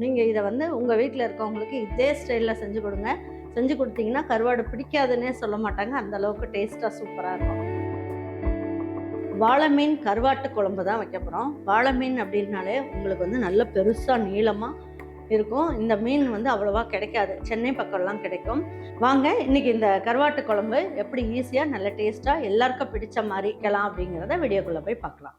நீங்கள் இதை வந்து உங்கள் வீட்டில் இருக்கவங்களுக்கு இதே ஸ்டைலில் செஞ்சு கொடுங்க. செஞ்சு கொடுத்தீங்கன்னா கருவாடு பிடிக்காதுன்னே சொல்ல மாட்டாங்க. அந்த அளவுக்கு டேஸ்ட்டாக சூப்பராக இருக்கும். வாழை மீன் கருவாட்டு குழம்பு தான் வைக்க போகிறோம் வாழை மீன் அப்படின்னாலே உங்களுக்கு வந்து நல்ல பெருசாக நீளமாக இருக்கும். இந்த மீன் வந்து அவ்வளோவா கிடைக்காது. சென்னை பக்கம்லாம் கிடைக்கும். வாங்க இன்னைக்கு இந்த கருவாட்டு குழம்பு எப்படி ஈஸியாக நல்ல டேஸ்ட்டாக எல்லாருக்கும் பிடிச்ச மாதிரி வைக்கலாம் அப்படிங்கிறத வீடியோக்குள்ளே போய் பார்க்கலாம்.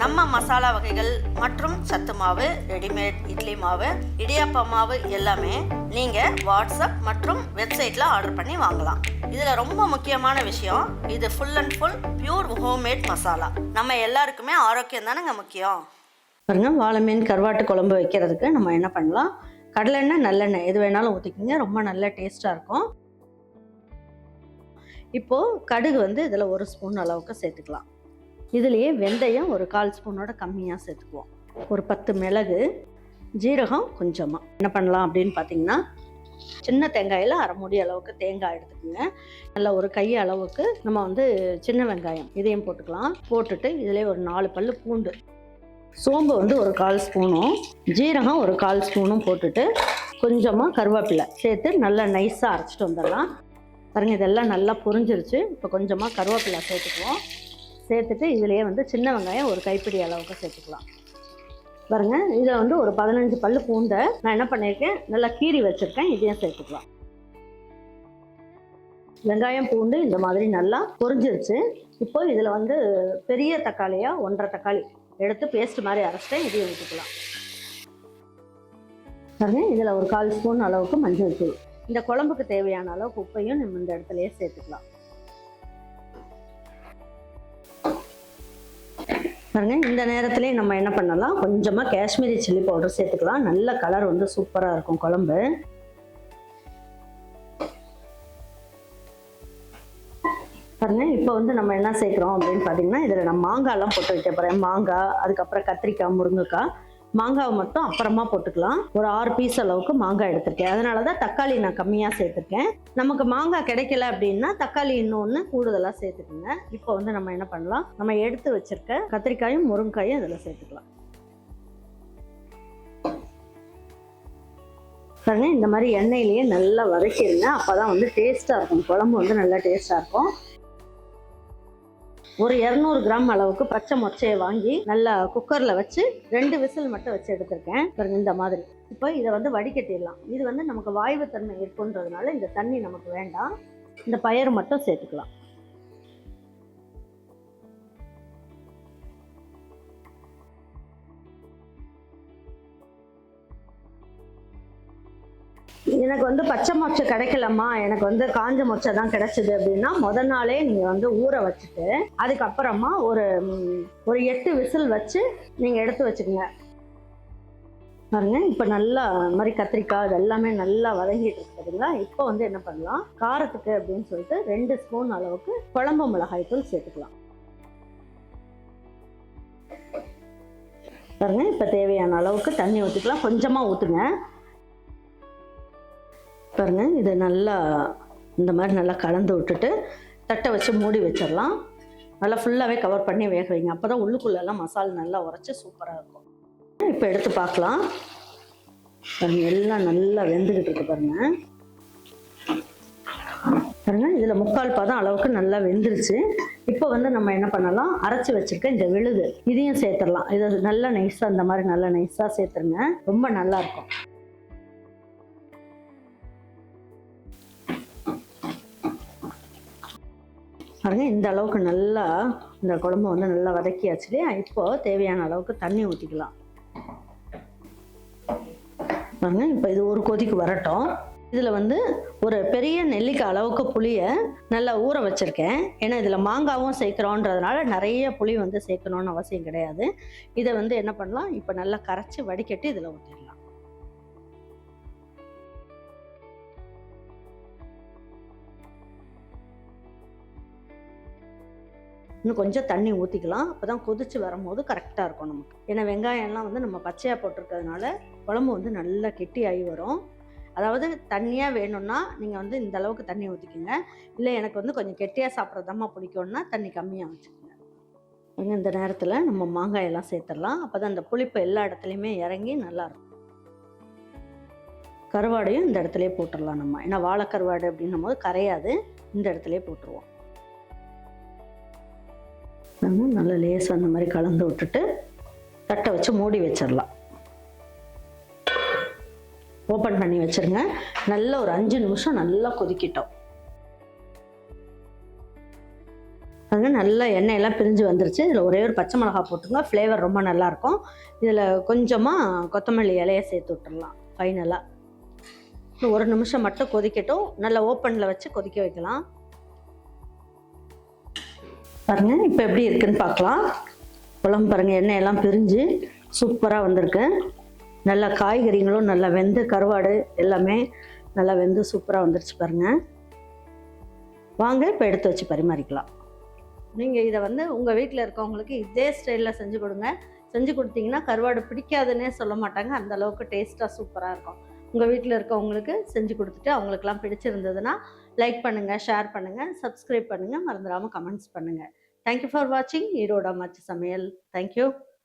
நம்ம மசாலா வகைகள் மற்றும் சத்து மாவு ரெடிமேட் இட்லி மாவு இடியாப்ப மாவு எல்லாமே நீங்கள் வாட்ஸ்அப் மற்றும் வெப்சைட்டில் ஆர்டர் பண்ணி வாங்கலாம். இதில் ரொம்ப முக்கியமான விஷயம் இது full and full pure homemade masala. நம்ம எல்லாருக்குமே ஆரோக்கியம் தானேங்க முக்கியம்? பாருங்க வாழை மீன் கருவாட்டு குழம்பு வைக்கிறதுக்கு நம்ம என்ன பண்ணலாம்? கடலெண்ணெய் நல்லெண்ணெய் எது வேணாலும் ஊற்றிக்கிங்க ரொம்ப நல்ல டேஸ்ட்டாக இருக்கும். இப்போது கடுகு வந்து இதில் ஒரு ஸ்பூன் அளவுக்கு சேர்த்துக்கலாம். இதுலேயே வெந்தயம் ஒரு கால் ஸ்பூனோட கம்மியாக சேர்த்துக்குவோம். ஒரு பத்து மிளகு ஜீரகம் கொஞ்சமாக என்ன பண்ணலாம் அப்படின்னு பார்த்தீங்கன்னா சின்ன தேங்காயில் அரை மூடி அளவுக்கு தேங்காய் எடுத்துக்கோங்க. நல்ல ஒரு கை அளவுக்கு நம்ம வந்து சின்ன வெங்காயம் இதையும் போட்டுக்கலாம். போட்டுட்டு இதிலே ஒரு நாலு பல் பூண்டு. சோம்பு வந்து ஒரு கால் ஸ்பூனும் ஜீரகம் ஒரு கால் ஸ்பூனும் போட்டுட்டு கொஞ்சமாக கருவேப்பிலை சேர்த்து நல்லா நைஸாக அரைச்சிட்டு வந்துடலாம். பாருங்கள் இதெல்லாம் நல்லா புரிஞ்சிருச்சு. இப்போ கொஞ்சமாக கருவேப்பிலை சேர்த்துக்குவோம். சேர்த்துட்டு இதுலேயே வந்து சின்ன வெங்காயம் ஒரு கைப்பிடி அளவுக்கு சேர்த்துக்கலாம். பாருங்க இதில் வந்து ஒரு பதினஞ்சு பல் பூண்டை நான் என்ன பண்ணியிருக்கேன் நல்லா கீறி வச்சுருக்கேன் இதையும் சேர்த்துக்கலாம். வெங்காயம் பூண்டு இந்த மாதிரி நல்லா பொரிஞ்சிருச்சு. இப்போ இதில் வந்து பெரிய தக்காளியாக ஒன்றரை தக்காளி எடுத்து பேஸ்ட் மாதிரி அரைச்சிட்டேன் இதையும் ஊற்றிக்கலாம் பாருங்க இதில் ஒரு கால் ஸ்பூன் அளவுக்கு மஞ்சள் தூள். இந்த குழம்புக்கு தேவையான அளவுக்கு உப்பையும் நம்ம இந்த இடத்துலையே சேர்த்துக்கலாம். பாருங்க இந்த நேரத்துலேயே நம்ம என்ன பண்ணலாம்? கொஞ்சமாக காஷ்மீரி சில்லி பவுடர் சேர்த்துக்கலாம். நல்ல கலர் வந்து சூப்பராக இருக்கும் குழம்பு. பாருங்க இப்போ வந்து நம்ம என்ன சேர்க்குறோம் அப்படின்னு பார்த்தீங்கன்னா இதில் நான் மாங்காய்லாம் போட்டு வைக்க போகிறேன் மாங்காய் அதுக்கப்புறம் கத்திரிக்காய் முருங்கைக்காய். மாங்காவை மட்டும் அப்புறமா போட்டுக்கலாம். ஒரு ஆறு பீஸ் அளவுக்கு மாங்காய் எடுத்திருக்கேன். அதனால தான் தக்காளி நான் கம்மியாக சேர்த்துருக்கேன். நமக்கு மாங்காய் கிடைக்கல அப்படின்னா தக்காளி இன்னொன்று கூடுதலாக சேர்த்துக்கோங்க. இப்போ வந்து நம்ம என்ன பண்ணலாம்? நம்ம எடுத்து வச்சிருக்க கத்திரிக்காயும் முருங்காயும் அதில் சேர்த்துக்கலாம். பாருங்க இந்த மாதிரி எண்ணெயிலேயே நல்லா வதக்கிடுங்க அப்போ தான் வந்து டேஸ்ட்டாக இருக்கும். குழம்பு வந்து நல்லா டேஸ்ட்டாக இருக்கும். ஒரு இரநூறு கிராம் அளவுக்கு பச்சை மொச்சையை வாங்கி நல்லா குக்கரில் வச்சு ரெண்டு விசில் மட்டும் வச்சு எடுத்திருக்கேன். பாருங்க இந்த மாதிரி. இப்போ இதை வந்து வடிகட்டிடலாம். இது வந்து நமக்கு வாய்வு தன்மை இருக்குன்றதுனால இந்த தண்ணி நமக்கு வேண்டாம். இந்த பயிர் மட்டும் சேர்த்துக்கலாம். எனக்கு வந்து பச்சை மொச்சை கிடைக்கலம்மா. எனக்கு வந்து காஞ்ச மொச்சை தான் கிடைச்சது அப்படின்னா முத நாளே நீங்கள் வந்து ஊற வச்சுட்டு அதுக்கப்புறமா ஒரு ஒரு எட்டு விசில் வச்சு நீங்கள் எடுத்து வச்சுக்கோங்க. பாருங்க இப்போ நல்லா இந்த மாதிரி கத்திரிக்காய் இது எல்லாமே நல்லா வதங்கிட்டு இருக்கு பார்த்தீங்களா இப்போ வந்து என்ன பண்ணலாம்? காரத்துக்கு அப்படின்னு சொல்லிட்டு ரெண்டு ஸ்பூன் அளவுக்கு குழம்பு மிளகாய் தூள் சேர்த்துக்கலாம். பாருங்க இப்போ தேவையான அளவுக்கு தண்ணி ஊற்றிக்கலாம் கொஞ்சமாக ஊற்றுங்க பாருங்கள் இது நல்லா இந்த மாதிரி நல்லா கலந்து விட்டுட்டு தட்டை வச்சு மூடி வச்சிடலாம். நல்லா ஃபுல்லாகவே கவர் பண்ணி வேக வைங்க. அப்போ தான் உள்ளுக்குள்ளெல்லாம் மசாலா நல்லா உரைச்சி சூப்பராக இருக்கும். இப்போ எடுத்து பார்க்கலாம். பாருங்க எல்லாம் நல்லா வெந்துக்கிட்டு இருக்கு பாருங்கள் பாருங்கள் இதில் முக்கால் பாதம் அளவுக்கு நல்லா வெந்துருச்சு. இப்போ வந்து நம்ம என்ன பண்ணலாம்? அரைச்சி வச்சுருக்க இந்த விழுது இதையும் சேர்த்துடலாம். இதை நல்லா நைஸாக இந்த மாதிரி நல்லா நைஸாக சேர்த்துருங்க. ரொம்ப நல்லாயிருக்கும் பாருங்க இந்த அளவுக்கு நல்லா இந்த குழம்பு வந்து நல்லா வதக்கியாச்சு இல்லையா? இப்போ தேவையான அளவுக்கு தண்ணி ஊற்றிக்கலாம் பாருங்க இப்போ இது ஒரு கொதிக்கு வரட்டும். இதில் வந்து ஒரு பெரிய நெல்லிக்காய் அளவுக்கு புளியை நல்லா ஊற வச்சுருக்கேன். ஏன்னா இதில் மாங்காவும் சேர்க்குறோன்றதுனால நிறைய புளி வந்து சேர்க்கணும்னு அவசியம் கிடையாது. இதை வந்து என்ன பண்ணலாம்? இப்போ நல்லா கரைச்சி வடிகட்டி இதில் ஊற்றிடலாம் இன்னும் கொஞ்சம் தண்ணி ஊற்றிக்கலாம் அப்போ தான் கொதிச்சு வரும்போது கரெக்டாக இருக்கும் நமக்கு. ஏன்னா வெங்காயம்லாம் வந்து நம்ம பச்சையாக போட்டிருக்கிறதுனால குழம்பு வந்து நல்லா கெட்டியாகி வரும். அதாவது தண்ணியாக வேணும்னா நீங்கள் வந்து இந்த அளவுக்கு தண்ணி ஊற்றிக்கோங்க இல்லை எனக்கு வந்து கொஞ்சம் கெட்டியாக சாப்பிட்றதாம்மா பிடிக்கும்னா தண்ணி கம்மியாக வச்சுக்கோங்க. இந்த நேரத்தில் நம்ம மாங்காயெல்லாம் சேர்த்துடலாம். அப்போ தான் அந்த புளிப்பு எல்லா இடத்துலையுமே இறங்கி நல்லாயிருக்கும் கருவாடையும் இந்த இடத்துலையே போட்டுடலாம் நம்ம. ஏன்னா வாழை கருவாடு அப்படின்னும் போது கரையாது. இந்த இடத்துலையே போட்டுருவோம். நம்ம நல்ல லேசாக அந்த மாதிரி கலந்து விட்டுட்டு தட்டை வச்சு மூடி வச்சிடலாம். ஓப்பன் பண்ணி வச்சிருங்க. நல்ல ஒரு அஞ்சு நிமிஷம் நல்லா கொதிக்கிட்டோம். அது நல்லா எண்ணெயெல்லாம் பிரிஞ்சு வந்துருச்சு. இதில் ஒரே ஒரு பச்சை மிளகா போட்டுங்க ஃப்ளேவர் ரொம்ப நல்லாயிருக்கும் இதில் கொஞ்சமாக கொத்தமல்லி இலைய சேர்த்து விட்டுடலாம். ஃபைனலாக ஒரு நிமிஷம் மட்டும் கொதிக்கட்டும். நல்லா ஓப்பனில் வச்சு கொதிக்க வைக்கலாம். பாருங்க இப்போ எப்படி இருக்குன்னு பார்க்கலாம். குழம்பு பாருங்க எண்ணெயெல்லாம் பிரிஞ்சு சூப்பராக வந்திருக்கு. நல்லா காய்கறிகளும் நல்லா வெந்து கருவாடு எல்லாமே நல்லா வெந்து சூப்பராக வந்துருச்சு பாருங்க. வாங்க இப்போ எடுத்து வச்சு பரிமாறிக்கலாம். நீங்கள் இதை வந்து உங்கள் வீட்டில் இருக்கவங்களுக்கு இதே ஸ்டைலில் செஞ்சு கொடுங்க. செஞ்சு கொடுத்தீங்கன்னா கருவாடு பிடிக்காதுன்னே சொல்ல மாட்டாங்க. அந்தளவுக்கு டேஸ்ட்டாக சூப்பராக இருக்கும். உங்கள் வீட்டில் இருக்கவங்களுக்கு செஞ்சு கொடுத்துட்டு அவங்களுக்குலாம் பிடிச்சிருந்ததுன்னா லைக் பண்ணுங்கள் ஷேர் பண்ணுங்கள் சப்ஸ்கிரைப் பண்ணுங்கள் மறந்துடாமல் கமெண்ட்ஸ் பண்ணுங்கள் தேங்க்யூ ஃபார் வாட்சிங் ஈரோட மச்சு சமையல். தேங்க்யூ